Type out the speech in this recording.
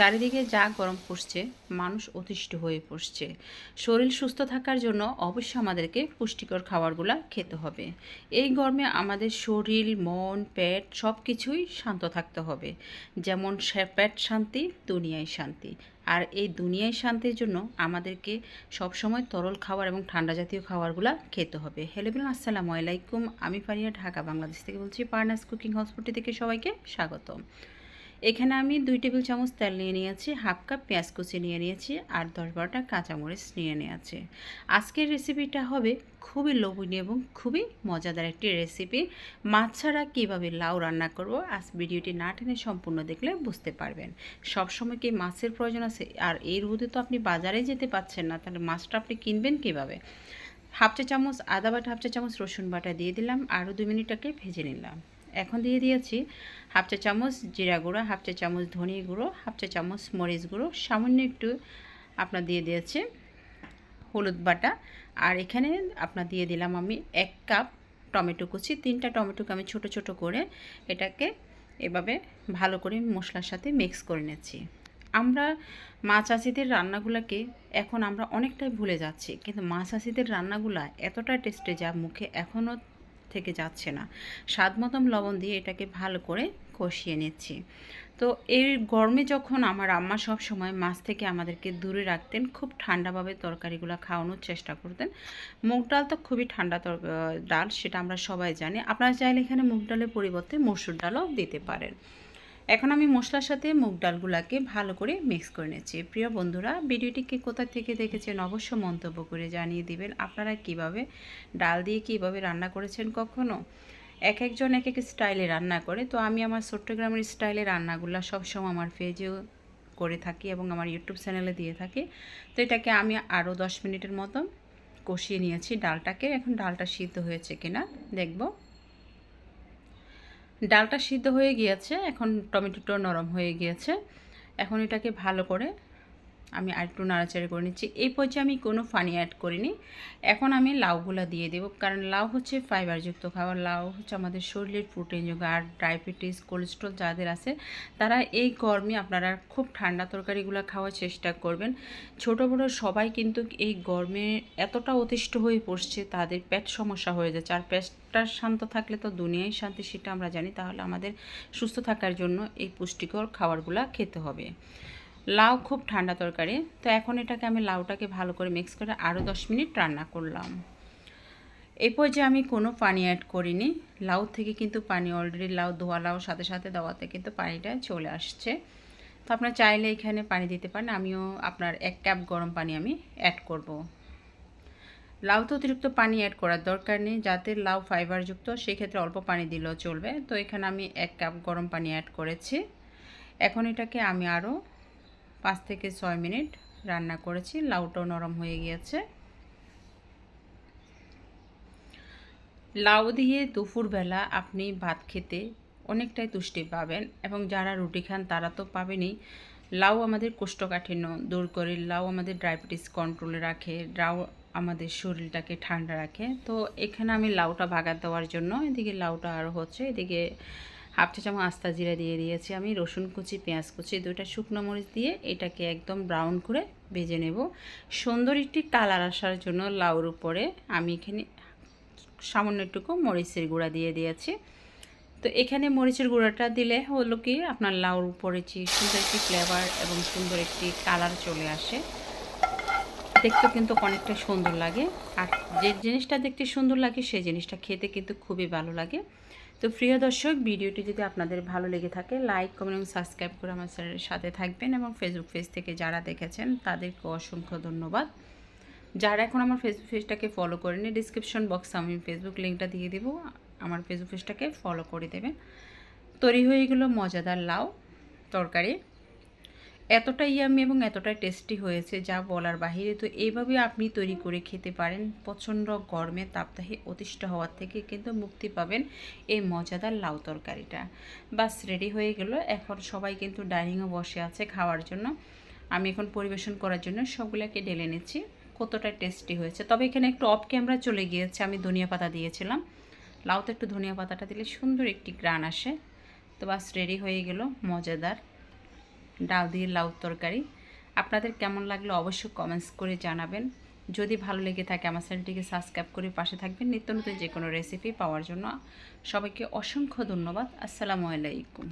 চারিদিকে যা গরম পড়ছে, মানুষ অতিষ্ঠ হয়ে পড়ছে। শরীর সুস্থ থাকার জন্য অবশ্যই আমাদেরকে পুষ্টিকর খাবারগুলো খেতে হবে। এই গরমে আমাদের শরীর, মন, পেট সব কিছুই শান্ত থাকতে হবে। যেমন পেট শান্তি, দুনিয়ায় শান্তি। আর এই দুনিয়ায় শান্তির জন্য আমাদেরকে সবসময় তরল খাবার এবং ঠান্ডা জাতীয় খাবারগুলো খেতে হবে। হ্যালো বিল আসসালামু আলাইকুম। আমি ফারিয়া, ঢাকা, বাংলাদেশ থেকে বলছি, পার্নাস কুকিং হসপিটাল থেকে সবাইকে স্বাগতম। এখানে আমি দুই টেবিল চামচ তেল নিয়ে নিয়েছি, হাফ কাপ পেঁয়াজ কুচি নিয়ে নিয়েছি আর দশ বারোটা কাঁচামরিচ নিয়ে নিয়েছি। আজকের রেসিপিটা হবে খুবই লোভনীয় এবং খুবই মজাদার একটি রেসিপি। মাছ ছাড়া কীভাবে লাউ রান্না করব, আজ ভিডিওটি না টেনে সম্পূর্ণ দেখলে বুঝতে পারবেন। সবসময় কি মাছের প্রয়োজন আছে? আর এই রোদে তো আপনি বাজারে যেতে পাচ্ছেন না, তাহলে মাছটা আপনি কিনবেন কীভাবে? হাফ চা চামচ আদা বাটা, হাফ চা চামচ রসুন বাটা দিয়ে দিলাম, আরও দু মিনিটটাকে ভেজে নিলাম। এখন দিয়ে দিয়েছি হাফ চা চামচ জিরা গুঁড়ো, হাফ চা চামচ ধনিয়া গুঁড়ো, হাফ চা চামচ মরিচ গুঁড়ো, সামান্য একটু আপনার দিয়ে দিয়েছে হলুদ বাটা। আর এখানে আপনার দিয়ে দিলাম আমি এক কাপ টমেটো কুচি, তিনটা টমেটোকে আমি ছোট ছোট করে এটাকে এভাবে ভালো করে মশলার সাথে মিক্স করে নিচ্ছি। আমরা মাছ চাষিদের রান্নাগুলোকে এখন আমরা অনেকটাই ভুলে যাচ্ছি, কিন্তু মাছ চাষিদের রান্নাগুলা এতটা টেস্টে যা মুখে এখনও থেকে যাচ্ছে না। স্বাদ মতন লবণ দিয়ে এটাকে ভালো করে কষিয়ে নিচ্ছি। তো এই গরমে যখন আমার আম্মা সব সময় মাছ থেকে আমাদেরকে দূরে রাখতেন, খুব ঠান্ডাভাবে তরকারিগুলো খাওয়ানোর চেষ্টা করতেন। মুগ ডাল তো খুবই ঠান্ডা ডাল, সেটা আমরা সবাই জানি। আপনারা চাইলে এখানে মুগ ডালের পরিবর্তে মসুর ডালও দিতে পারেন। এখন আমি মশলার সাথে মুগ ডালগুলোকে ভালো করে মিক্স করে নিচ্ছি। প্রিয় বন্ধুরা, ভিডিওটিকে কোথা থেকে দেখেছেন অবশ্য মন্তব্য করে জানিয়ে দিবেন, আপনারা কীভাবে ডাল দিয়ে কীভাবে রান্না করেছেন কখনো? এক একজন এক এক স্টাইলে রান্না করে, তো আমি আমার চট্টগ্রামের স্টাইলে রান্নাগুলো সবসময় আমার পেজেও করে থাকি এবং আমার ইউটিউব চ্যানেলে দিয়ে থাকি। তো এটাকে আমি আরও দশ মিনিটের মতো কষিয়ে নিয়েছি ডালটাকে। এখন ডালটা সিদ্ধ হয়েছে কিনা দেখব। ডালটা সিদ্ধ হয়ে গিয়েছে এখন টমেটোটা নরম হয়ে গিয়েছে। এখন এটাকে ভালো করে আমি আর একটু নাড়াচাড়া করে নিচ্ছি। এই পর্যায়ে আমি কোনো ফানি অ্যাড করিনি। এখন আমি লাউগুলো দিয়ে দেবো। কারণ লাউ হচ্ছে ফাইবারযুক্ত খাবার। লাউ হচ্ছে আমাদের শরীরের প্রোটিনযুক্ত আর ডায়াবেটিস কোলেস্ট্রল যাদের আছে, তারা এই গরমে আপনারা খুব ঠান্ডা তরকারিগুলো খাওয়ার চেষ্টা করবেন। ছোট, বড় সবাই কিন্তু এই গরমে এতটা অতিষ্ঠ হয়ে পড়ছে, তাদের পেট সমস্যা হয়ে যাচ্ছে। আর পেটটা শান্ত থাকলে তো দুনিয়ায় শান্তি, সেটা আমরা জানি। তাহলে আমাদের সুস্থ থাকার জন্য এই পুষ্টিকর খাবারগুলো খেতে হবে। লাউ খুব ঠান্ডা তরকারি। তো এখন এটাকে আমি লাউটাকে ভালো করে মিক্স করে আরও দশ মিনিট রান্না করলাম। এই পর্যায়ে আমি কোনো পানি অ্যাড করিনি। লাউ থেকে কিন্তু পানি অলরেডি লাউ, ধোয়া লাউ সাথে সাথে দেওয়াতে কিন্তু পানিটা চলে আসছে। তো আপনার চাইলে এখানে পানি দিতে পারেন। আমিও আপনার এক কাপ গরম পানি আমি অ্যাড করব। লাউতে অতিরিক্ত পানি অ্যাড করার দরকার নেই। যাতে লাউ ফাইবারযুক্ত সেক্ষেত্রে অল্প পানি দিলেও চলবে। তো এখানে আমি এক কাপ গরম পানি অ্যাড করেছি। এখন এটাকে আমি আরও পাঁচ থেকে ছয় মিনিট রান্না করেছি, লাউটাও নরম হয়ে গিয়েছে। লাউ দিয়ে দুপুরবেলা আপনি ভাত খেতে অনেকটাই তুষ্টি পাবেন এবং যারা রুটি খান তারা তো পাবেনই। লাউ আমাদের কোষ্ঠকাঠিন্য, দূর করে লাউ আমাদের ডায়াবেটিস কন্ট্রোলে রাখে, লাউ আমাদের শরীরটাকে ঠান্ডা রাখে। তো এখানে আমি লাউটা ভাগার দেওয়ার জন্য, এদিকে লাউটা আরও হচ্ছে এদিকে হাফ চা চামচ আস্তা জিরা দিয়ে দিয়েছি আমি, রসুন কুচি, পেঁয়াজ কুচি দুইটা শুকনো মরিচ দিয়ে এটাকে একদম ব্রাউন করে ভেজে নেব। সুন্দর একটি কালার আসার জন্য লাউর উপরে আমি এখানে সামান্য একটুকু মরিচের গুঁড়া দিয়ে দিয়েছি। তো এখানে মরিচের গুঁড়াটা দিলে হলো কি, আপনার লাউর উপরে যে সুন্দর একটি ফ্লেভার এবং সুন্দর একটি কালার চলে আসে। দেখতে কিন্তু অনেকটা সুন্দর লাগে, আর যে জিনিসটা দেখতে সুন্দর লাগে, সেই জিনিসটা খেতে কিন্তু খুবই ভালো লাগে। তো প্রিয় দর্শক, ভিডিওটি যদি আপনাদের ভালো লেগে থাকে লাইক কমেন্ট এবং সাবস্ক্রাইব করে আমার চ্যানেলের সাথে থাকবেন এবং ফেসবুক পেজ থেকে যারা দেখেছেন, তাদেরকে অসংখ্য ধন্যবাদ। যারা এখন আমার ফেসবুক পেজটাকে ফলো করেনি ডিসক্রিপশন বক্সে আমি ফেসবুক লিঙ্কটা দিয়ে দিব, আমার ফেসবুক পেজটাকে ফলো করে দেবেন। তৈরি হয়ে গেলো মজাদার লাউ তরকারি। এতটাই ইয়ামি এবং এতটাই টেস্টি হয়েছে যা বলার বাহিরে। তো এইভাবে আপনি তৈরি করে খেতে পারেন। প্রচণ্ড গরমে তাপদাহে অতিষ্ঠ হওয়ার থেকে কিন্তু মুক্তি পাবেন এই মজাদার লাউ তরকারিটা। বাস রেডি হয়ে গেল। এখন সবাই কিন্তু ডাইনিংয়ে বসে আছে খাওয়ার জন্য। আমি এখন পরিবেশন করার জন্য সবগুলোকে ঢেলে নিচ্ছি। কতটা টেস্টি হয়েছে। তবে এখানে একটু অফ ক্যামেরা চলে গিয়েছে। আমি ধনিয়া পাতা দিয়েছিলাম। লাউতে একটু ধনিয়া পাতাটা দিলে সুন্দর একটি গ্রান আসে। তো বাস রেডি হয়ে গেল। মজাদার। ডাল দিয়ে লাউ তরকারি। আপনাদের কেমন লাগল অবশ্যই কমেন্টস করে জানাবেন। যদি ভালো লেগে থাকে আমার চ্যানেলটিকে সাবস্ক্রাইব করে পাশে থাকবেন। নিত্য নতুন যে কোনো রেসিপি পাওয়ার জন্য সবাইকে অসংখ্য ধন্যবাদ। আসসালামু আলাইকুম।